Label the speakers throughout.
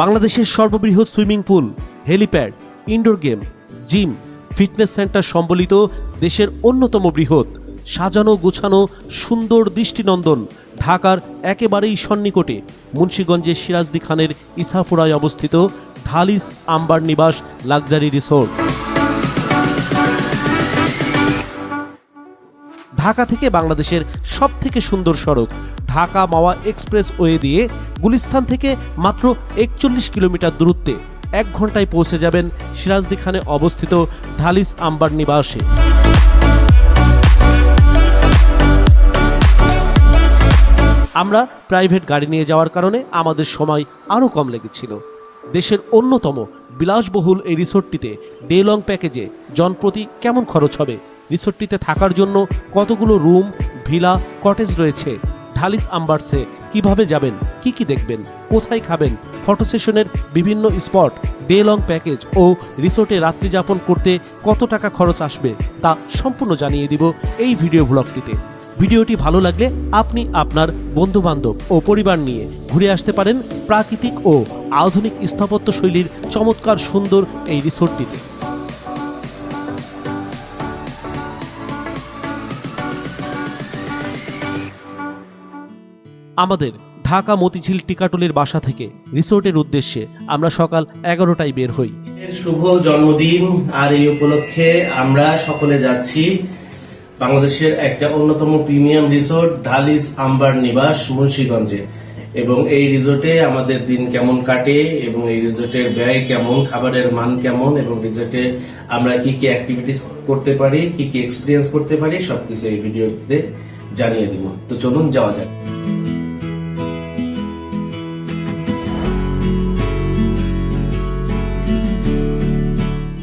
Speaker 1: বাংলাদেশের সর্ববৃহৎ swimming pool, helipad, indoor game, gym, fitness centre সম্বলিত দেশের অন্যতম বৃহৎ, সাজানো গোছানো সুন্দর দৃষ্টিনন্দন ঢাকার একেবারেই সন্নিকটে মুন্সীগঞ্জের সিরাজদি খানের ইসাপুরায় অবস্থিত ঢালিস আম্বার নিবাস লাক্সারি রিসোর্ট। ঢাকা থেকে বাংলাদেশের সব থেকে সুন্দর সড়ক ঢাকা মাওয়া এক্সপ্রেস ওয়ে দিয়ে গুলিস্তান থেকে মাত্র একচল্লিশ কিলোমিটার দূরত্বে এক ঘন্টায় পৌঁছে যাবেন সিরাজদি খানে অবস্থিত ঢালিস আম্বার নিবাসে। আমরা প্রাইভেট গাড়ি নিয়ে যাওয়ার কারণে আমাদের সময় আরও কম লেগেছিল। দেশের অন্যতম বিলাসবহুল এই রিসোর্টটিতে ডে লং প্যাকেজে জনপ্রতি কেমন খরচ হবে? রিসোর্টটিতে থাকার জন্য কতগুলো রুম, ভিলা, কটেজ রয়েছে? ঢালিস আম্বারসে কীভাবে যাবেন, কি কি দেখবেন, কোথায় খাবেন, ফটো সেশনের বিভিন্ন স্পট ডে লং প্যাকেজ ও রিসোর্টে রাত্রি যাপন করতে কত টাকা খরচ আসবে তা সম্পূর্ণ জানিয়ে দিব এই ভিডিও ব্লগটিতে। ভিডিওটি ভালো লাগলে আপনি আপনার বন্ধু বান্ধব ও পরিবার নিয়ে ঘুরে আসতে পারেন প্রাকৃতিক ও আধুনিক স্থাপত্য শৈলীর চমৎকার সুন্দর এই রিসোর্টটিতে। আমাদের ঢাকা মতিঝিল টিকাটলের বাসা থেকে রিসোর্টের উদ্দেশ্যে আমরা সকাল এগারোটায় বের হই।
Speaker 2: শুভ জন্মদিন, আর এই উপলক্ষে আমরা সকলে যাচ্ছি বাংলাদেশের একটা অন্যতম প্রিমিয়াম রিসোর্ট, ঢালিস আম্বার নিবাস, মুন্সীগঞ্জে। এবং এই রিসোর্টে আমাদের দিন কেমন কাটে এবং এই রিসোর্টের ব্যয় কেমন, খাবারের মান কেমন, এবং রিসোর্টে আমরা কি কি অ্যাক্টিভিটিস করতে পারি, কি কি এক্সপিরিয়েন্স করতে পারি, সবকিছু এই ভিডিওতে জানিয়ে দিব। তো চলুন যাওয়া যাক।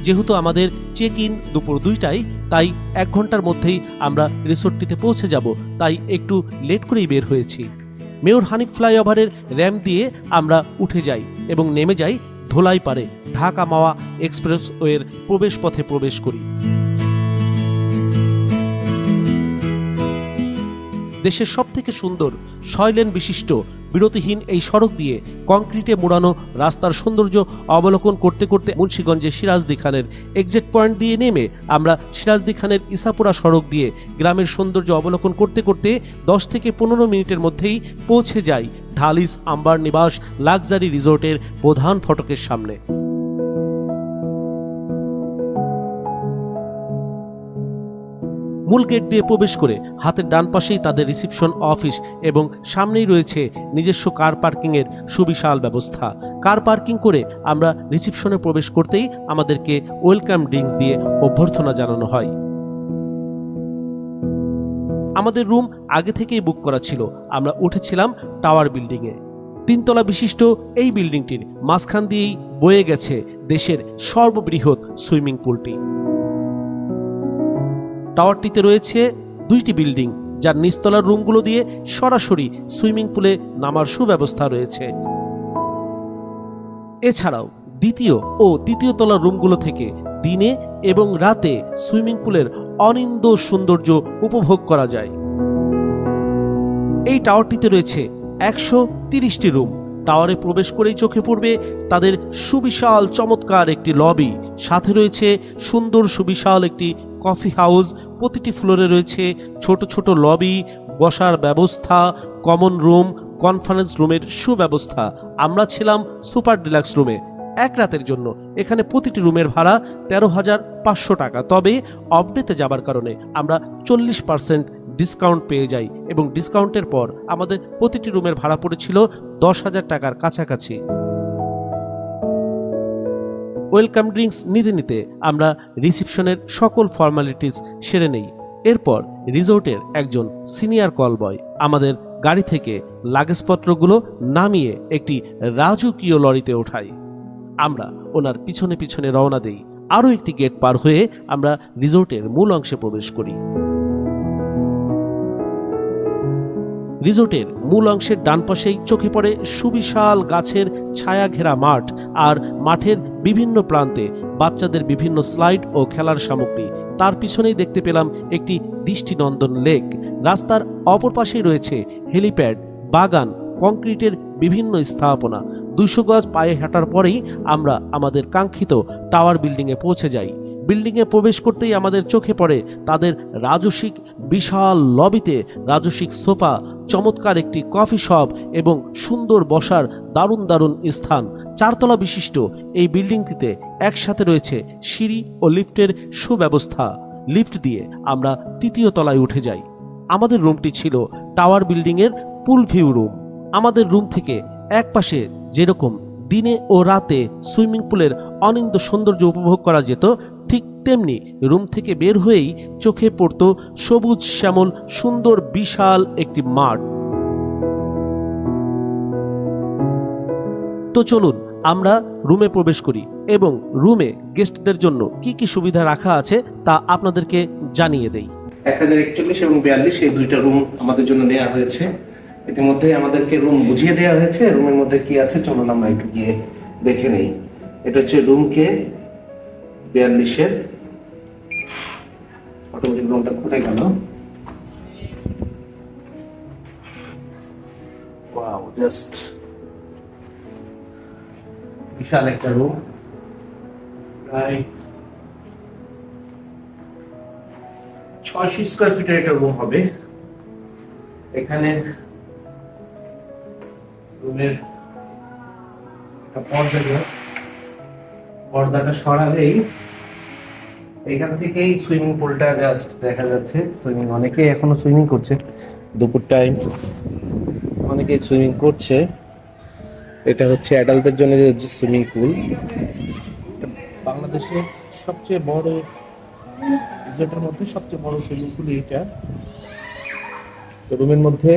Speaker 1: যেহেতু আমাদের চেক ইন দুপুর দুইটায় তাই এক ঘণ্টার মধ্যেই আমরা রিসোর্টটিতে পৌঁছে যাব, তাই একটু লেট করেই বের হয়েছি। মেয়র হানিফ ফ্লাইওভারের র্যাম্প দিয়ে আমরা উঠে যাই এবং নেমে যাই ধোলাই পারে ঢাকা মাওয়া এক্সপ্রেসওয়ের প্রবেশ পথে প্রবেশ করি। দেশের সবথেকে সুন্দর ছয় লেন বিশিষ্ট বিরতিহীন এই সড়ক দিয়ে কংক্রিটে মোড়ানো রাস্তার সৌন্দর্য অবলোকন করতে করতে মুন্সীগঞ্জের সিরাজদি খানের এক্সিট পয়েন্ট দিয়ে নেমে আমরা সিরাজদি খানের ইসাপুরা সড়ক দিয়ে গ্রামের সৌন্দর্য অবলোকন করতে করতে দশ থেকে পনেরো মিনিটের মধ্যেই পৌঁছে যাই ঢালিস আম্বার নিবাস লাক্সারি রিসোর্টের প্রধান ফটকের সামনে। মূল গেট দিয়ে প্রবেশ করে হাতের ডান পাশেই তাদের রিসিপশন অফিস এবং সামনেই রয়েছে নিজস্ব কার পার্কিংয়ের সুবিশাল ব্যবস্থা। কার পার্কিং করে আমরা রিসিপশনে প্রবেশ করতেই আমাদেরকে ওয়েলকাম ড্রিঙ্কস দিয়ে অভ্যর্থনা জানানো হয়। আমাদের রুম আগে থেকেই বুক করা ছিল। আমরা উঠেছিলাম টাওয়ার বিল্ডিংয়ে। তিনতলা বিশিষ্ট এই বিল্ডিংটির মাঝখান দিয়েই বয়ে গেছে দেশের সর্ববৃহৎ সুইমিং পুলটি। টাওয়ারটিতে রয়েছে দুইটি বিল্ডিং, যার নিচতলার রুমগুলো দিয়ে সরাসরি সুইমিং পুলে নামার সুব্যবস্থা রয়েছে। এছাড়াও দ্বিতীয় ও তৃতীয় তলার রুমগুলো থেকে দিনে এবং রাতে সুইমিং পুলের অনিন্দ সৌন্দর্য উপভোগ করা যায়। এই টাওয়ারটিতে রয়েছে একশো তিরিশটি রুম। টাওয়ারে প্রবেশ করেই চোখে পড়বে তাদের সুবিশাল চমৎকার একটি লবি। সাথে রয়েছে সুন্দর সুবিশাল একটি কফি হাউস, প্রতিটি ফ্লোরে রয়েছে ছোট ছোট লবি, বসার ব্যবস্থা, কমন রুম, কনফারেন্স রুমের সুব্যবস্থা। আমরা ছিলাম সুপার ডিলাক্স রুমে। এক রাতের জন্য। এখানে প্রতিটি রুমের ভাড়া তেরো হাজার পাঁচশো টাকা। তবে অপডেতে যাবার কারণে আমরা চল্লিশ পার্সেন্ট ডিসকাউন্ট পেয়ে যাই এবং ডিসকাউন্টের পর আমাদের প্রতিটি রুমের ভাড়া পড়েছিল দশ হাজার টাকার কাছাকাছি। ওয়েলকাম ড্রিঙ্কস নিতে নিতে আমরা রিসিপশনের সকল ফর্মালিটিস সেরে নেই। এরপর রিসোর্টের একজন সিনিয়র কল বয় আমাদের গাড়ি থেকে লাগেজপত্রগুলো নামিয়ে একটি রাজকীয় লরিতে ওঠাই আমরা ওনার পিছনে পিছনে রওনা দেই। আরও একটি গেট পার হয়ে আমরা রিসোর্টের মূল অংশে প্রবেশ করি। রিসোর্টের মূল অংশের ডান পাশেই চোখে পড়ে সুবিশাল গাছের ছায়া ঘেরা মাঠ আর মাঠের বিভিন্ন প্রান্তে বাচ্চাদের বিভিন্ন স্লাইড ও খেলার সামগ্রী। তার পিছনেই দেখতে পেলাম একটি দৃষ্টিনন্দন লেক। রাস্তার অপর পাশেই রয়েছে হেলিপ্যাড, বাগান, কংক্রিটের বিভিন্ন স্থাপনা। দুইশো গজ পায়ে হাঁটার পরেই আমরা আমাদের কাঙ্ক্ষিত টাওয়ার বিল্ডিংয়ে পৌঁছে যাই। বিল্ডিংয়ে প্রবেশ করতেই আমাদের চোখে পড়ে তাদের রাজসিক বিশাল লবিতে রাজসিক সোফা, চমৎকার একটি কফি শপ এবং সুন্দর বসার দারুণ দারুণ স্থান। চারতলা বিশিষ্ট এই বিল্ডিংটিতে একসাথে রয়েছে সিঁড়ি ও লিফটের সুব্যবস্থা। লিফট দিয়ে আমরা তৃতীয় তলায় উঠে যাই। আমাদের রুমটি ছিল টাওয়ার বিল্ডিংয়ের পুল ভিউ রুম। আমাদের রুম থেকে এক পাশে যেরকম দিনে ও রাতে সুইমিং পুলের অনিন্দ সৌন্দর্য উপভোগ করা যেত তেমনি রুম থেকে বের হয়েই চোখে পড়ত সবুজ, শ্যামল, সুন্দর, বিশাল একটি মাঠ। তো চলুন, আমরা রুমে প্রবেশ করি এবং রুমে গেস্টদের জন্য কি কি সুবিধা রাখা আছে তা আপনাদেরকে জানিয়ে দেই।
Speaker 2: এক হাজার একচল্লিশ এবং বিয়াল্লিশ এই দুইটা রুম আমাদের জন্য নেওয়া হয়েছে। ইতিমধ্যে আমাদেরকে রুম বুঝিয়ে দেওয়া হয়েছে। রুমের মধ্যে কি আছে চলুন আমরা একটু গিয়ে দেখে নেই। এটা হচ্ছে রুম কে বিয়াল্লিশের অটোমেটিক রুমটা খুলে গেল। ওয়াও জাস্ট বিশাল একটা রুম ছয়শো স্কোয়ার ফিটের একটা রুম হবে। এখানে রুমের একটা পর্দা। পর্দাটা সরালেই এখান থেকেই সুইমিং পুলটা জাস্ট দেখা যাচ্ছে। সুইমিং অনেকেই এখনও সুইমিং করছে। দুপুর টাইম অনেকেই সুইমিং করছে। এটা হচ্ছে অ্যাডাল্টদের জন্য যে সুইমিং পুল। বাংলাদেশের সবচেয়ে বড়, রিসোর্টের মধ্যে সবচেয়ে বড় সুইমিং পুল এইটা। তো রুমের মধ্যে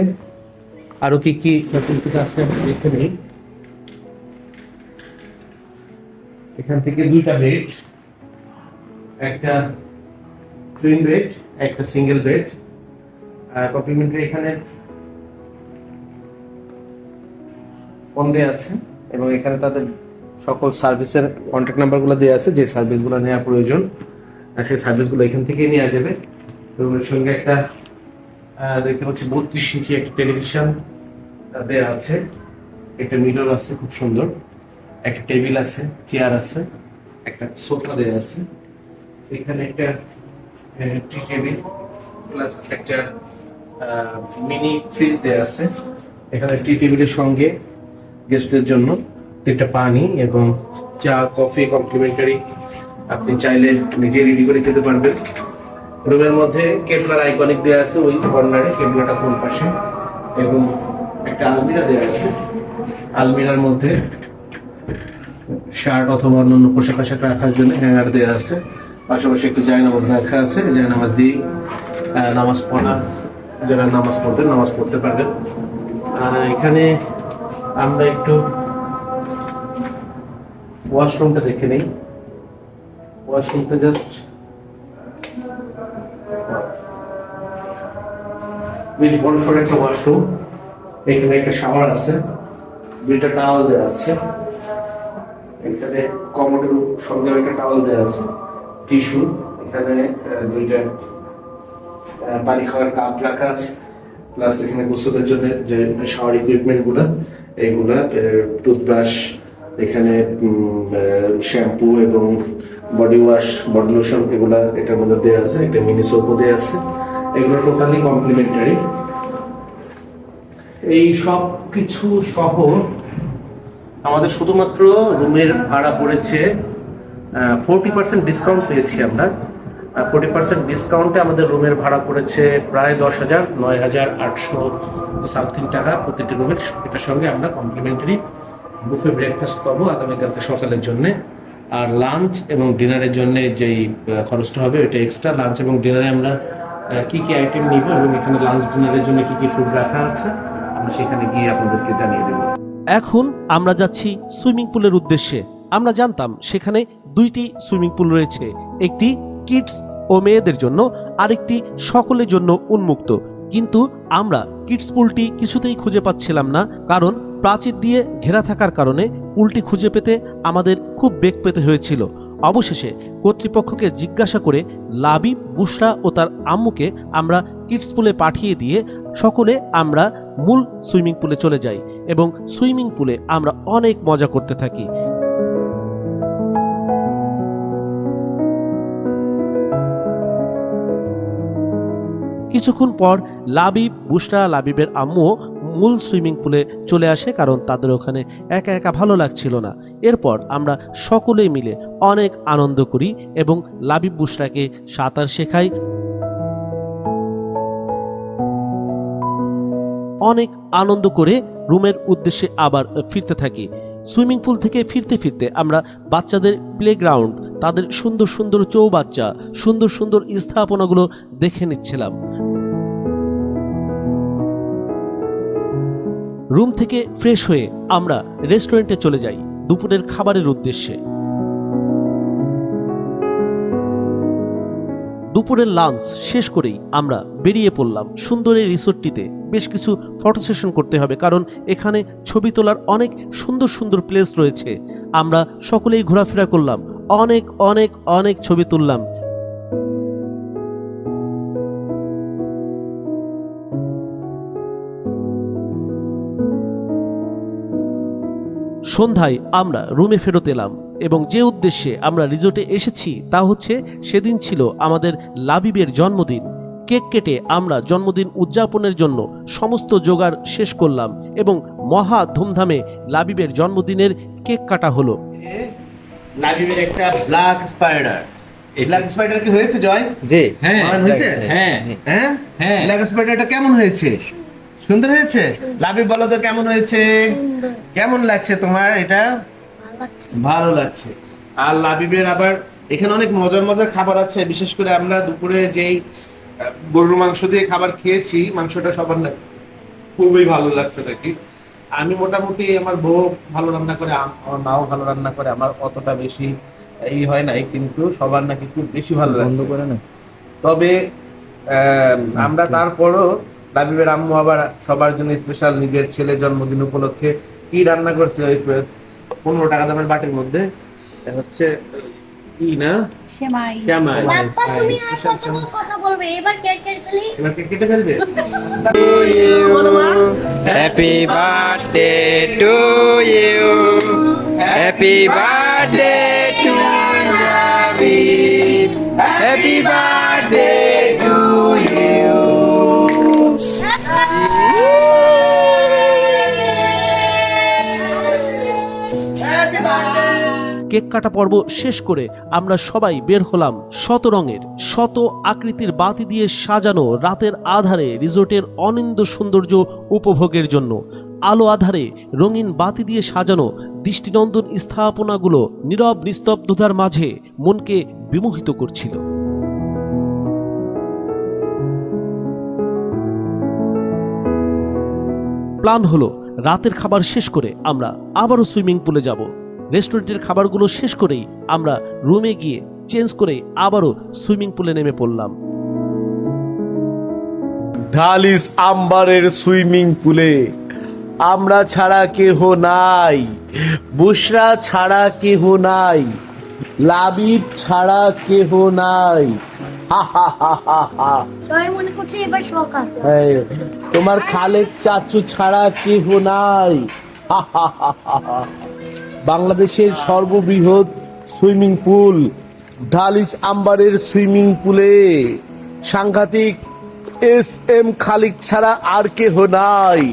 Speaker 2: আরও কি কি ফ্যাসিলিটিস আছে দেখে নিই। এখান থেকে দুইটা বেড একটা টুইন বেড একটা সিঙ্গেল বেড কমপ্লিমেন্টারি এখানে ফোন দেওয়া আছে এবং এখানে তাদের সকল সার্ভিসের কন্ট্যাক্ট নাম্বারগুলো দেওয়া আছে, যে সার্ভিসগুলো নেওয়া প্রয়োজন সেই সার্ভিসগুলো এখান থেকেই নেওয়া যাবে। রুমের সঙ্গে একটা দেখতে পাচ্ছি বত্রিশ ইঞ্চি একটা টেলিভিশন দেওয়া আছে। একটা মিরর আছে, খুব সুন্দর। একটা টেবিল আছে চেয়ার আছে, একটা সোফা দেওয়া আছে। এখানে একটা টি টেবিল প্লাস একটা মিনি ফ্রিজ দেওয়া আছে। এখানে টি টেবিলের সঙ্গে গেস্টদের জন্য একটা পানি এবং চা কফি কমপ্লিমেন্টারি আপনি চাইলে নিজে রেডি করে খেতে পারবেন। রুমের মধ্যে কেবলার আইকনিক দেওয়া আছে ওই কর্নারে কেবলাটা কোন পাশে? এবং একটা আলমিরা দেওয়া আছে। আলমিরার মধ্যে শার্ট অথবা অন্যান্য পোশাক আশাক রাখার জন্য হ্যাঙ্গার দেওয়া আছে। পাশাপাশি একটু জায়নামাজ রাখা আছে জায়নামাজ দিয়ে আহ, নামাজ পড়া যারা নামাজ পড়তেন নামাজ পড়তে পারবেন। এখানে আমরা একটু ওয়াশরুমটা দেখে নেই। ওয়াশরুমটা জাস্ট বেশ বড় সড়ো একটা ওয়াশরুম এখানে একটা শাওয়ার আছে দুইটা টাওয়াল দেওয়া আছে। এখানে কমোডের সঙ্গে একটা টাওয়াল দেওয়া আছে। টিস্যু, এখানে দুইটা পানি খাওয়ার কাপ রাখা আছে, প্লাস এখানে গোসলের জন্য যে শাওয়ার ইকুইপমেন্টগুলা এইগুলা টুথব্রাশ এখানে শ্যাম্পু এবং বডি ওয়াশ বডি লোশন এগুলা এটার মধ্যে দেওয়া আছে, একটা মিনি সোপও দেওয়া আছে, এগুলো টোটালি কমপ্লিমেন্টারি এই সব কিছু সহ আমাদের শুধুমাত্র রুমের ভাড়া পড়েছে ফোরটি পার্সেন্ট ডিসকাউন্ট পেয়েছি আমরা। ফোরটি পার্সেন্ট ডিসকাউন্টে আমাদের রুমের ভাড়া পড়েছে প্রায় দশ হাজার, নয় হাজার আটশো সামথিং টাকা প্রতিটি রুমের এটার সঙ্গে আমরা কমপ্লিমেন্টারি বুফে ব্রেকফাস্ট পাবো আগামীকালকে সকালের জন্য। আর লাঞ্চ এবং ডিনারের জন্য যেই খরচটা হবে ওইটা এক্সট্রা লাঞ্চ এবং ডিনারে আমরা কি কি আইটেম নিব এবং এখানে লাঞ্চ ডিনারের জন্য কি কি ফুড রাখা আছে, আমরা সেখানে গিয়ে আপনাদেরকে জানিয়ে দেবো।
Speaker 1: এখন আমরা যাচ্ছি সুইমিং পুলের উদ্দেশ্যে। আমরা জানতাম সেখানে দুইটি সুইমিং পুল রয়েছে, একটি কিডস ও মেয়েদের জন্য, আরেকটি সকলের জন্য উন্মুক্ত। কিন্তু আমরা কিডস পুলটি কিছুতেই খুঁজে পাচ্ছিলাম না, কারণ প্রাচীর দিয়ে ঘেরা থাকার কারণে পুলটি খুঁজে পেতে আমাদের খুব বেগ পেতে হয়েছিল। অবশেষে কর্তৃপক্ষকে জিজ্ঞাসা করে লাবি, বুসরা ও তার আম্মুকে আমরা কিডস পুলে পাঠিয়ে দিয়ে সকলে আমরা মূল সুইমিং পুলে চলে যাই এবং সুইমিং পুলে আমরা অনেক মজা করতে থাকি। কিছুক্ষণ পর লাবিব বুসরা লাবিবের আম্মুও মূল সুইমিং পুলে চলে আসে কারণ তাদের ওখানে একা একা ভালো লাগছিল না। এরপর আমরা সকলে মিলে অনেক আনন্দ করি এবং লাবিব বুসরাকে সাঁতার শেখাই। অনেক আনন্দ করে রুমের উদ্দেশ্যে আবার ফিরতে থাকি। সুইমিং পুল থেকে ফিরতে ফিরতে আমরা বাচ্চাদের প্লেগ্রাউন্ড, তাদের সুন্দর সুন্দর চৌবাচ্চা, সুন্দর সুন্দর স্থাপনাগুলো দেখে নিচ্ছিলাম। রুম থেকে ফ্রেশ হয়ে আমরা রেস্টুরেন্টে চলে যাই দুপুরের খাবারের উদ্দেশ্যে। দুপুরের লাঞ্চ শেষ করেই আমরা বেরিয়ে পড়লাম সুন্দর এই রিসোর্টটিতে। বেশ কিছু ফটো সেশন করতে হবে কারণ এখানে ছবি তোলার অনেক সুন্দর সুন্দর প্লেস রয়েছে। আমরা সকলেই ঘোরাফেরা করলাম, অনেক অনেক অনেক ছবি তুললাম। সন্ধ্যায় আমরা রুমে ফেরত এলাম এবং যে উদ্দেশ্যে আমরা রিসোর্টে এসেছি তা হচ্ছে সেদিন ছিল আমাদের লাবিবের জন্মদিন। কেক কেটে আমরা জন্মদিন উদযাপনের জন্য সমস্ত জোগাড় শেষ করলাম এবং মহা ধুমধামে লাবিবের জন্মদিনের কেক কাটা হলো।
Speaker 2: লাবিবের একটা ব্ল্যাক স্পাইডার। এই ব্ল্যাক স্পাইডার কি হয়েছে জয়?
Speaker 3: জি।
Speaker 4: হ্যাঁ হ্যাঁ।
Speaker 2: হ্যাঁ?
Speaker 4: হ্যাঁ।
Speaker 2: ব্ল্যাক স্পাইডারটা কেমন হয়েছে? সুন্দর হয়েছে? লাবিব বলো তো কেমন হয়েছে? কেমন লাগছে তোমার এটা? ভালো লাগছে। আর লাবিবের আবার এখানে অনেক মজার মজার খাবার আছে। বিশেষ করে আমরা দুপুরে যেই গরুর মাংস দিয়ে খাবার খেয়েছি মাংসটা সবার না খুবই ভালো লাগছে নাকি আমি মোটামুটি আমার বউ ভালো রান্না করে আম- আমার মাও ভালো রান্না করে আমার অতটা বেশি এই হয় নাই কিন্তু সবার নাকি খুব বেশি ভালো লাগছে।
Speaker 3: করে না
Speaker 2: তবে আম, আমরা তারপরও লাবিবের আম্মু আবার সবার জন্য স্পেশাল নিজের ছেলে জন্মদিন উপলক্ষে কি রান্না করছে ওই পনেরো টাকা দামের বাটির মধ্যে? হচ্ছে কি না?
Speaker 3: Happy birthday to you happy birthday to happy birthday
Speaker 1: cake কাটা পর্ব শেষ করে আমরা সবাই বের হলাম শত রঙের, শত আকৃতির বাতি দিয়ে সাজানো রাতের আধারে রিসোর্টের অনিন্দ সৌন্দর্য উপভোগের জন্য। আলো আধারে রঙিন বাতি দিয়ে সাজানো দৃষ্টিনন্দন স্থাপনাগুলো নীরব নিস্তব্ধতার মাঝে মনকে বিমোহিত করছিল। প্ল্যান হলো রাতের খাবার শেষ করে আমরা আবারও সুইমিং পুলে যাব। রেস্টুরেন্টের খাবারগুলো শেষ করেই আমরা রুমে গিয়ে চেঞ্জ করে আবারও সুইমিং পুলে নেমে পড়লাম।
Speaker 5: ঢালিস আম্বারের সুইমিং পুলে। আমরা ছাড়া কেহ নাই। বুসরা ছাড়া কেহ নাই। লাবিব ছাড়া কেহ নাই। হা হা হা হা হা।
Speaker 6: সবাই করছে এবার সকাল
Speaker 5: এই, তোমার খালেক চাচু ছাড়া কেহ নাই। হা হা হা হা হা। বাংলাদেশের সর্ববৃহৎ সুইমিং পুল, ঢালিস আম্বারের সুইমিং পুলে। সাংঘাতিক এস এম খালিক ছাড়া আর কেহ নাই।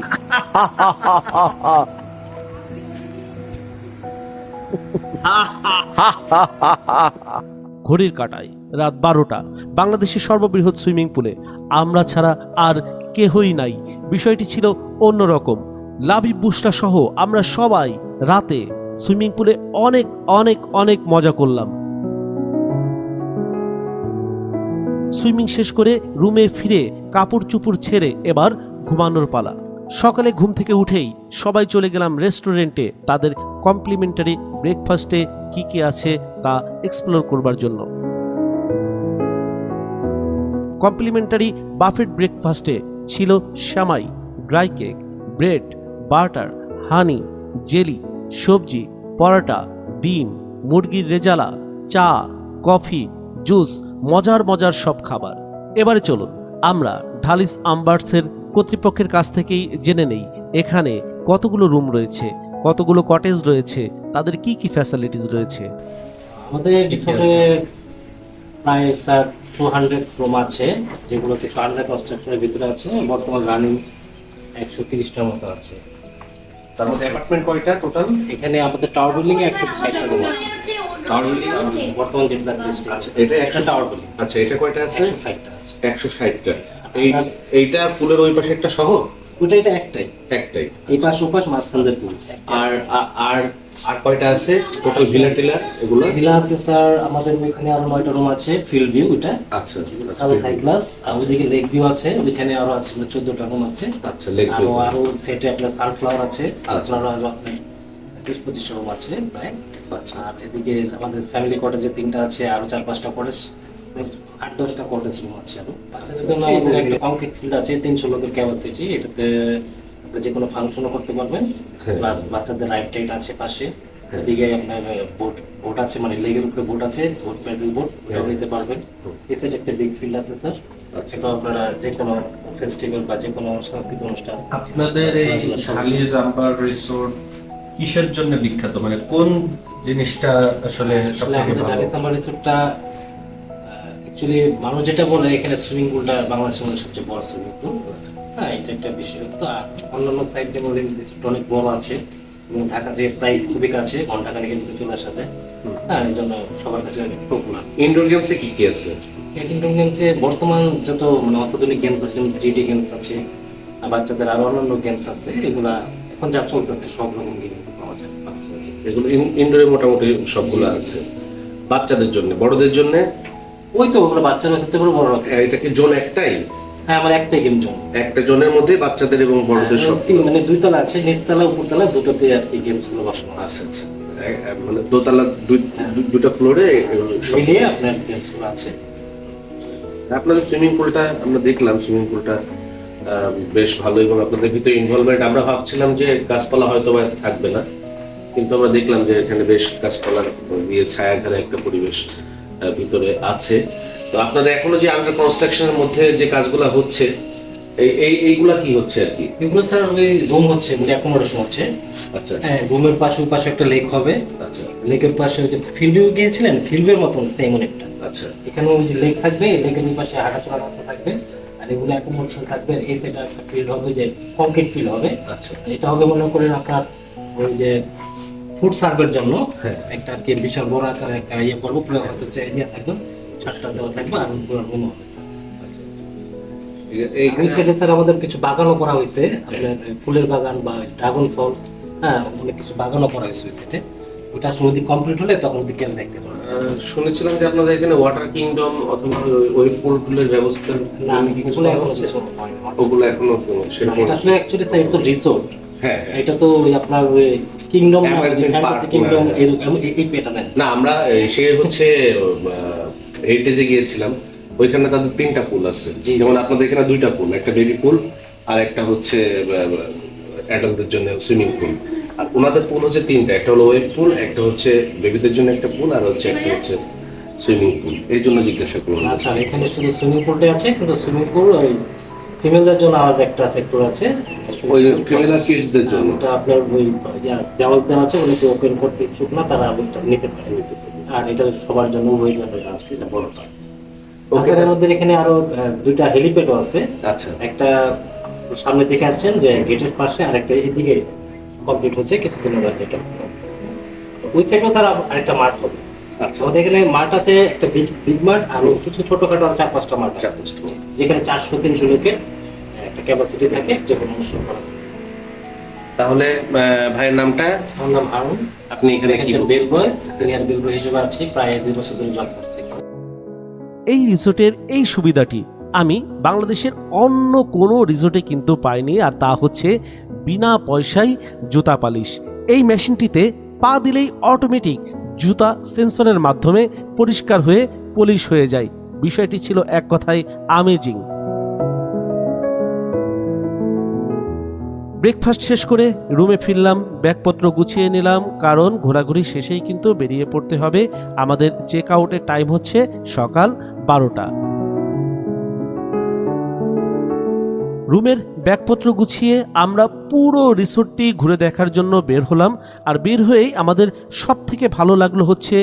Speaker 1: ঘড়ির কাটায় রাত বারোটা, বাংলাদেশের সর্ববৃহৎ সুইমিং পুলে। আমরা ছাড়া আর কেহই নাই। বিষয়টি ছিল অন্যরকম। লাভি বুসটা সহ আমরা সবাই রাতে সুইমিং পুলে অনেক অনেক অনেক মজা করলাম। সুইমিং শেষ করে রুমে ফিরে কাপড় চুপুর ছেড়ে এবার ঘুমানোর পালা। সকালে ঘুম থেকে উঠেই সবাই চলে গেলাম রেস্টুরেন্টে তাদের কমপ্লিমেন্টারি ব্রেকফাস্টে কি কি আছে তা এক্সপ্লোর করবার জন্য। কমপ্লিমেন্টারি বাফেট ব্রেকফাস্টে ছিল শ্যামাই, dry cake, bread, butter, honey, jelly সবজি, পরোটা, ডিম, মুরগির রেজালা, চা, কফি, জুস, মজার মজার সব খাবার। এবারে চলুন, আমরা ঢালিস আম্বার্সের কর্তৃপক্ষের কাছ থেকেই জেনে নেই, এখানে কতগুলো রুম রয়েছে, কতগুলো কটেজ রয়েছে, তাদের কি কি ফ্যাসিলিটিস রয়েছে?
Speaker 4: আমাদের প্রায় স্যার টু হান্ড্রেড রুম আছে, যেগুলো কিছু আন্ডার কনস্ট্রাকশনের ভিতরে আছে, বর্তমান রানিং একশো তিরিশটার মতো আছে।
Speaker 2: তার মধ্যে অ্যাপার্টমেন্ট কয়টা টোটাল
Speaker 4: এখানে আমাদের টাওয়ার বিল্ডিং এ একশো ষাটটা রুম আছে।
Speaker 2: টাওয়ার building
Speaker 4: বর্তমান যেটা
Speaker 2: আচ্ছা এটা
Speaker 4: একটা টাওয়ার বিল্ডিং
Speaker 2: আচ্ছা এটা কয়টা আছে?
Speaker 4: একশো ষাটটা আছে।
Speaker 2: একশো ষাটটা। এই এইটা পুলের ওই পাশে একটা সহ
Speaker 4: ওটা এটা একটাই
Speaker 2: একটাই
Speaker 4: এই পাশ ওপাশ মাঝখান দিয়ে
Speaker 2: আর আর আর কয়টা আছে? টোটাল ভিলা টিলা এগুলো
Speaker 4: ভিলা আছে স্যার আমাদের এখানে আরও নয়টা রুম আছে ফিল্ড ভিউ
Speaker 2: আচ্ছা
Speaker 4: আরও ক্লাস আর ওদিকে লেক ভিউ আছে ওইখানে আরও আছে চোদ্দটা রুম আছে।
Speaker 2: আচ্ছা লেগ
Speaker 4: আরও আরও সেটে আপনার সানফ্লাওয়ার আছে সানফ্লাওয়ার আরও আপনার রুম আছে প্রায়। আর এদিকে আমাদের ফ্যামিলি কটেজে তিনটা আছে আরও চার পাঁচটা কটেজ আট দশটা কটেজ রুম আছে আরও একটা কংক্রিট ফিল্ড আছে তিনশো লোকের ক্যাপাসিটি এটাতে আপনি যে কোনো ফাংশনও করতে পারবেন।
Speaker 2: হ্যাঁ।
Speaker 4: প্লাস বাচ্চাদের রাইড টাইড আছে পাশে। এদিকে আপনার বোট বোট আছে মানে লেগের উপরে বোট আছে বোট প্যাডেল বোট ওটাও নিতে পারবেন। এই সাইড একটা বিগ ফিল্ড আছে স্যার সেটা আপনারা যে কোনো ফেস্টিভ্যাল বা যে কোনো সাংস্কৃতিক অনুষ্ঠান
Speaker 7: আপনাদের এই জাম্পার রিসোর্ট কিসের জন্য বিখ্যাত? মানে কোন জিনিসটা আসলে সব
Speaker 4: আসলে আমাদের
Speaker 7: ভালো?
Speaker 4: রিসোর্টটা অ্যাকচুয়ালি মানুষ যেটা বলে এখানে সুইমিং পুলটা বাংলাদেশের মধ্যে সবচেয়ে বড় সুইমিং পুল হ্যাঁ এটা একটা বিশেষত্ব। আর অন্যান্য সাইড যেমন অনেক বড় আছে এবং ঢাকা থেকে প্রায় খুবই কাছে ঘণ্টা খানিকের ভিতরে চলে আসা যায়। হ্যাঁ এই জন্য সবার কাছে পপুলার
Speaker 2: ইনডোর গেমসে কি কি আছে?
Speaker 4: ইন্ডোর গেমসে বর্তমান যত মানে অত্যাধুনিক গেমস আছে যেমন থ্রি ডি গেমস আছে আর বাচ্চাদের আরও অন্যান্য গেমস আছে এগুলা এখন যা চলতেছে সব রকম গেমস পাওয়া যায়।
Speaker 2: এগুলো ইনডোরে মোটামুটি সবগুলো আছে। বাচ্চাদের জন্য বড়দের জন্য?
Speaker 4: ওই তো ওগুলো বাচ্চারা খেলতে পারো বড়
Speaker 2: এটা কি জোন একটাই।
Speaker 4: হ্যাঁ আমার একটাই গেম জোন।
Speaker 2: একটা জোনের মধ্যে বাচ্চাদের এবং বড়দের সব
Speaker 4: তিন মানে দুই তলা আছে নিচতলা উপরতলা দুটোতে আর কি গেমসগুলো বসানো আছে।
Speaker 2: আচ্ছা আচ্ছা। এ- এ- মানে দোতলা দুই দুটা ফ্লোরে
Speaker 4: মিলিয়ে আপনার গেমসগুলো আছে।
Speaker 2: আপনাদের সুইমিং পুলটা আমরা দেখলাম সুইমিং পুলটা বেশ ভালো এবং আপনাদের ভিতরে ইনভলভমেন্ট আমরা ভাবছিলাম যে গাছপালা হয়তো বা থাকবে না কিন্তু আমরা দেখলাম যে এখানে বেশ গাছপালা দিয়ে ছায়াঘারে একটা পরিবেশ। ভিতরে আছে। তো আপনাদের এখনও যে আন্ডার কনস্ট্রাকশনের মধ্যে যে কাজগুলো হচ্ছে এই এই এইগুলা কি হচ্ছে আর কি?
Speaker 4: এগুলো স্যার ওই রুম হচ্ছে মানে অ্যাকোমোডেশন হচ্ছে।
Speaker 2: আচ্ছা।
Speaker 4: হ্যাঁ রুমের পাশে পাশে একটা লেক হবে।
Speaker 2: আচ্ছা।
Speaker 4: লেকের পাশে ওই যে ফিল্ডে গিয়েছিলেন? ফিল্ডের মতন সেম অনেকটা।
Speaker 2: আচ্ছা।
Speaker 4: এখানে ওই যে লেক থাকবে লেকের পাশে হাঁটা চলা রাস্তা থাকবে আর এগুলো অ্যাকোমোডেশন থাকবে এই সাইডে একটা ফিল্ড হবে যে কংক্রিট ফিল্ড হবে।
Speaker 2: আচ্ছা।
Speaker 4: এটা হবে মনে করেন আপনার ওই যে ফুড সার্ভের জন্য
Speaker 2: হ্যাঁ।
Speaker 4: একটা আর কি বিশাল বড় আকারে একটা ইয়ে করব পুরো হয়তো এরিয়া থাকবে ছাদটা দেওয়া থাকবে আর পুরো রুম হবে এই সাইডে স্যার আমাদের কিছু বাগানও করা হয়েছে আপনার ফুলের বাগান বা ড্রাগন ফল হ্যাঁ অনেক কিছু বাগানও করা হয়েছে সাইডে ওটা আসলে কমপ্লিট হলে তখন ওদিকে দেখতে পারব
Speaker 2: আহ, শুনেছিলাম যে আপনাদের এখানে ওয়াটার কিংডম অথবা ওই- ওই পুল টুলের ব্যবস্থা
Speaker 4: না আমি কিছু এখনও।
Speaker 2: ওগুলো এখনও সেরকম
Speaker 4: আসলে অ্যাকচুয়ালি স্যার তো রিসোর্ট
Speaker 2: হ্যাঁ
Speaker 4: এটা তো আপনার কিংডম কিংডম। এরকম এই- প্যাটার্নের
Speaker 2: না আমরা সে হচ্ছে হেরিটেজে গিয়েছিলাম। ওইখানে তাদের তিনটা পুল আছে। যেমন আপনাদের এখানে দুইটা পুল একটা বেবি পুল আর একটা হচ্ছে অ্যাডাল্টদের জন্য সুইমিং পুল আর ওনাদের পুল হচ্ছে তিনটা একটা হলো ওয়েব পুল একটা হচ্ছে বেবিদের জন্য একটা পুল আর হচ্ছে একটা হচ্ছে সুইমিং পুল এই জন্য জিজ্ঞাসা করলাম।
Speaker 4: আচ্ছা এখানে শুধু সুইমিং পুলটাই আছে কিন্তু সুইমিং পুল ওই ফিমেলদের জন্য আলাদা একটা সেক্টর আছে।
Speaker 2: ওই ফিমেল আর কিডসদের জন্য।
Speaker 4: ওটা আপনার ওই দেওয়াল দেওয়া আছে ওগুলোকে ওপেন করতে ইচ্ছুক না তারা ওইটা নিতে পারে। আর এটা সবার জন্য ওই লেভেল আছে এটা বড়টা
Speaker 2: ওকে
Speaker 4: আমাদের এখানে আরও দুইটা হেলিপ্যাডও আছে।
Speaker 2: আচ্ছা।
Speaker 4: একটা সামনে দেখে আসছেন যে গেটের পাশে আর একটা এদিকে কমপ্লিট হচ্ছে কিছুদিনের মধ্যে এটা। ওই সাইডও স্যার আরেকটা মাঠ হবে।
Speaker 2: আচ্ছা।
Speaker 4: আমাদের এখানে মাঠ আছে একটা বিগ বিগ মাঠ আর কিছু ছোটখাটো আর চার পাঁচটা মাঠ আছে। যেখানে চারশো তিনশো লোকের একটা ক্যাপাসিটি থাকে যে কোনো অনুষ্ঠান করা
Speaker 2: তাহলে ভাইয়ের নামটা?
Speaker 4: আমার নাম হারুন।
Speaker 2: আপনি এখানে কি
Speaker 4: এখানকার bell boy senior bell boy হিসেবে আছি প্রায় দুই বছর ধরে জব করছি।
Speaker 1: এই রিসোর্টের এই সুবিধাটি আমি বাংলাদেশের অন্য কোনো রিসোর্টে কিন্তু পাইনি আর তা হচ্ছে বিনা পয়সায় জুতা পালিশ। এই মেশিনটিতে পা দিলেই অটোমেটিক জুতা সেন্সরের মাধ্যমে পরিষ্কার হয়ে পলিশ হয়ে যায়। বিষয়টি ছিল এক কথায় আমেজিং ব্রেকফাস্ট শেষ করে রুমে ফিরলাম, ব্যাগপত্র গুছিয়ে নিলাম, কারণ ঘোরাঘুরি শেষেই কিন্তু বেরিয়ে পড়তে হবে। আমাদের চেক আউটের টাইম হচ্ছে সকাল বারোটা। রুমের ব্যাগপত্র গুছিয়ে আমরা পুরো রিসোর্টটি ঘুরে দেখার জন্য বের হলাম, আর বের হয়েই আমাদের সব থেকে ভালো লাগল হচ্ছে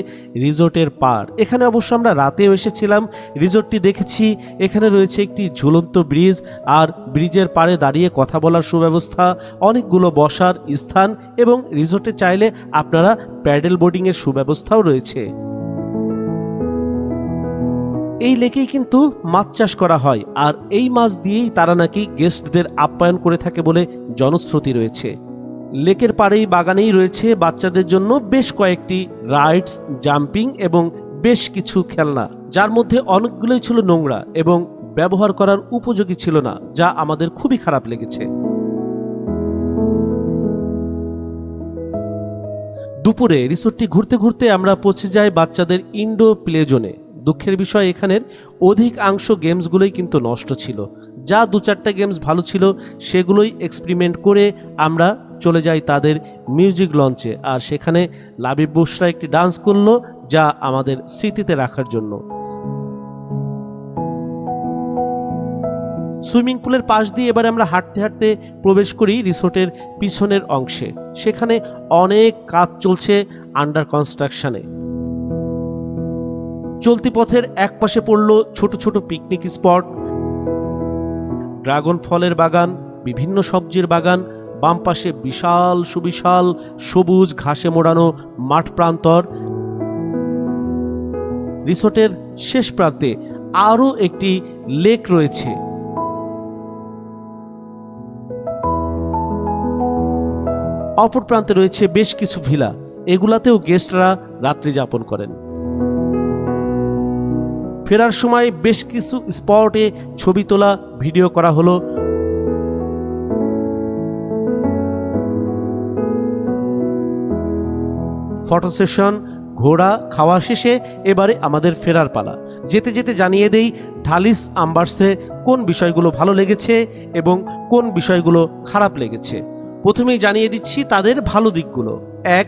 Speaker 1: রিসোর্টের পার। এখানে অবশ্য আমরা রাতেও এসেছিলাম, রিসোর্টটি দেখেছি, এখানে রয়েছে একটি ঝুলন্ত ব্রিজ, আর ব্রিজের পাড়ে দাঁড়িয়ে কথা বলার সুব্যবস্থা, অনেকগুলো বসার স্থান, এবং রিসোর্টে চাইলে আপনারা প্যাডেল বোর্ডিংয়ের সুব্যবস্থাও রয়েছে। এই লেকেই কিন্তু মাছ চাষ করা হয়, আর এই মাছ দিয়েই তারা নাকি গেস্টদের আপ্যায়ন করে থাকে বলে জনশ্রুতি রয়েছে। লেকের পাড়েই বাগানেই রয়েছে বাচ্চাদের জন্য বেশ কয়েকটি রাইডস, জাম্পিং এবং বেশ কিছু খেলনা, যার মধ্যে অনেকগুলোই ছিল নোংরা এবং ব্যবহার করার উপযোগী ছিল না, যা আমাদের খুবই খারাপ লেগেছে। দুপুরে রিসোর্টটি ঘুরতে ঘুরতে আমরা পৌঁছে যাই বাচ্চাদের ইন্ডো প্লে জোনে। দুঃখের বিষয় এখানের অধিকাংশ গেমসগুলোই কিন্তু নষ্ট ছিল। যা দু চারটা গেমস ভালো ছিল, সেগুলোই এক্সপেরিমেন্ট করে আমরা চলে যাই তাদের মিউজিক লঞ্চে আর সেখানে লাবিব বুসরা একটি ডান্স করল, যা আমাদের স্মৃতিতে রাখার জন্য। সুইমিং পুলের পাশ দিয়ে এবারে আমরা হাঁটতে হাঁটতে প্রবেশ করি রিসোর্টের পিছনের অংশে। সেখানে অনেক কাজ চলছে আন্ডার কনস্ট্রাকশনে চলতি পথের এক পাশে পড়ল ছোট ছোট পিকনিক স্পট ড্রাগন ফলের বাগান, বিভিন্ন সবজির বাগান, বাম পাশে বিশাল সুবিশাল সবুজ ঘাসে মোড়ানো মাঠ প্রান্তর। রিসোর্টের শেষ প্রান্তে আরও একটি লেক রয়েছে। অপর প্রান্তে রয়েছে বেশ কিছু ভিলা এগুলাতেও গেস্টরা রাত্রি যাপন করেন। ফেরার সময় বেশ কিছু স্পটে ছবি তোলা, ভিডিও করা হলো। ফটো সেশন, ঘোড়া খাওয়া শেষে এবারে আমাদের ফেরার পালা। যেতে যেতে জানিয়ে দেই, ঢালিস আম্বার্সে কোন বিষয়গুলো ভালো লেগেছে এবং কোন বিষয়গুলো খারাপ লেগেছে। প্রথমেই জানিয়ে দিচ্ছি তাদের ভালো দিকগুলো। এক,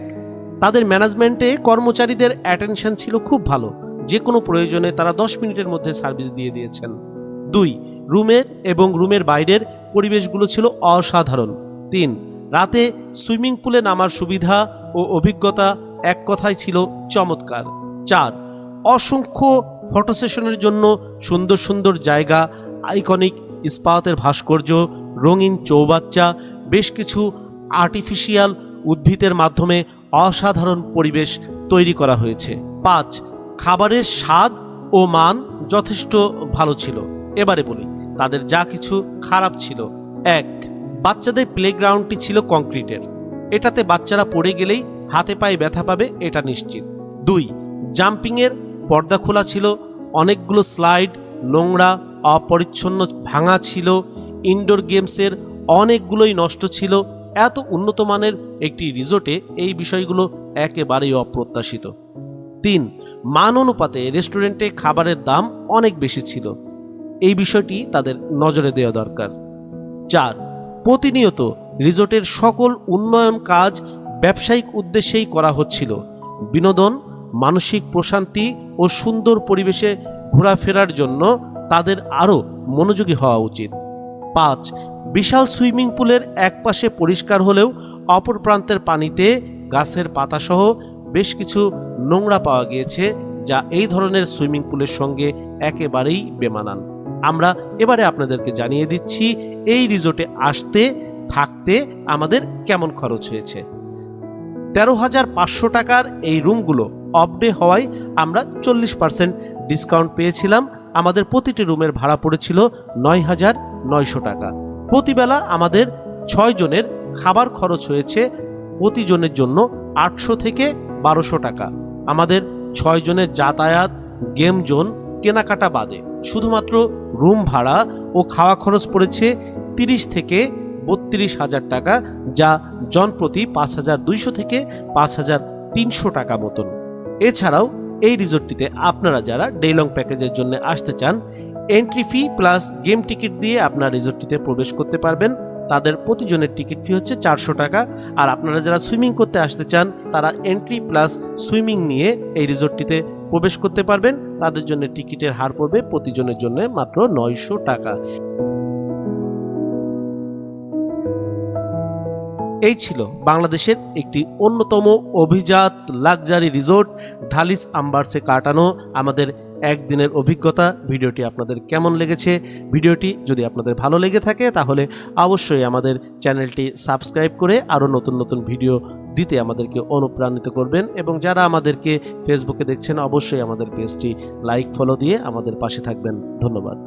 Speaker 1: তাদের ম্যানেজমেন্টে কর্মচারীদের অ্যাটেনশন ছিল খুব ভালো। যে কোনো প্রয়োজনে তারা দশ মিনিটের মধ্যে সার্ভিস দিয়ে দিয়েছেন। দুই, রুমের এবং রুমের বাইরের পরিবেশগুলো ছিল অসাধারণ। তিন, রাতে সুইমিং পুলে নামার সুবিধা ও অভিজ্ঞতা এক কথায় ছিল চমৎকার। চার, অসংখ্য ফটো সেশনের জন্য সুন্দর সুন্দর জায়গা, আইকনিক ইস্পাতের ভাস্কর্য, রঙিন চৌবাচ্চা, বেশ কিছু আর্টিফিশিয়াল উদ্ভিদের মাধ্যমে অসাধারণ পরিবেশ তৈরি করা হয়েছে। পাঁচ খাবারের স্বাদ ও মান যথেষ্ট ভালো ছিল। এবারে বলি, তাদের যা কিছু খারাপ ছিল। এক, বাচ্চাদের প্লেগ্রাউন্ডটি ছিল কংক্রিটের এটাতে বাচ্চারা পড়ে গেলেই হাতে পায়ে ব্যথা পাবে, এটা নিশ্চিত। দুই জাম্পিংয়ের পর্দা খোলা ছিল। অনেকগুলো স্লাইড নোংরা, অপরিচ্ছন্ন ভাঙা ছিল। ইনডোর গেমসের অনেকগুলোই নষ্ট ছিল। এত উন্নত মানের একটি রিসোর্টে এই বিষয়গুলো একেবারেই অপ্রত্যাশিত। তিন মান অনুপাতে রেস্টুরেন্টে খাবারের দাম অনেক বেশি ছিল। এই বিষয়টি তাদের নজরে দেওয়া দরকার। চার, প্রতিনিয়ত রিজোর্টের সকল উন্নয়ন কাজ ব্যবসায়িক উদ্দেশ্যেই করা হচ্ছিল। বিনোদন, মানসিক প্রশান্তি ও সুন্দর পরিবেশে ঘোরাফেরার জন্য তাদের আরও মনোযোগী হওয়া উচিত। পাঁচ, বিশাল সুইমিং পুলের এক পাশে পরিষ্কার হলেও অপর প্রান্তের পানিতে গাছের পাতাসহ বেশ কিছু নোংরা পাওয়া গিয়েছে যা এই ধরনের সুইমিং পুলের সঙ্গে একেবারেই বেমানান। আমরা এবারে আপনাদেরকে জানিয়ে দিচ্ছি, এই রিসোর্টে আসতে, থাকতে আমাদের কেমন খরচ হয়েছে। তেরো হাজার পাঁচশো টাকার এই রুমগুলো অফডে হওয়ায় আমরা চল্লিশ পার্সেন্ট ডিসকাউন্ট পেয়েছিলাম। আমাদের প্রতিটি রুমের ভাড়া পড়েছিল নয় হাজার নয়শো টাকা। প্রতিবেলা আমাদের ছয় জনের খাবার খরচ হয়েছে প্রতিজনের জন্য আটশো থেকে বারোশো টাকা। আমাদের ছয় জনের যাতায়াত, গেম জোন, কেনাকাটা বাদে। শুধুমাত্র রুম ভাড়া ও খাওয়া খরচ পড়েছে তিরিশ থেকে বত্রিশ হাজার টাকা, যা জনপ্রতি পাঁচ হাজার দুইশো থেকে পাঁচ হাজার তিনশো টাকা মতন। এছাড়াও এই রিসোর্টটিতে আপনারা যারা ডেলং প্যাকেজের জন্য আসতে চান entry fee plus game ticket দিয়ে আপনার রিসোর্টটিতে প্রবেশ করতে পারবেন। তাদের প্রতিজনের টিকিট ফি হচ্ছে চারশো টাকা। আর আপনারা যারা সুইমিং করতে আসতে চান, তারা এন্ট্রি প্লাস সুইমিং নিয়ে এই রিসোর্টটিতে প্রবেশ করতে পারবেন। তাদের জন্য টিকিটের হার পড়বে প্রতিজনের জন্য মাত্র নয়শো টাকা। এই ছিল বাংলাদেশের একটি অন্যতম অভিজাত লাক্সারি রিসোর্ট, ঢালিস আম্বারসে কাটানো আমাদের একদিনের অভিজ্ঞতা। ভিডিওটি আপনাদের কেমন লেগেছে? ভিডিওটি যদি আপনাদের ভালো লেগে থাকে, তাহলে অবশ্যই আমাদের চ্যানেলটি সাবস্ক্রাইব করে আরও নতুন নতুন ভিডিও দিতে আমাদেরকে অনুপ্রাণিত করবেন এবং যারা আমাদেরকে ফেসবুকে দেখছেন, অবশ্যই আমাদের পেজটি লাইক ফলো দিয়ে আমাদের পাশে থাকবেন। ধন্যবাদ।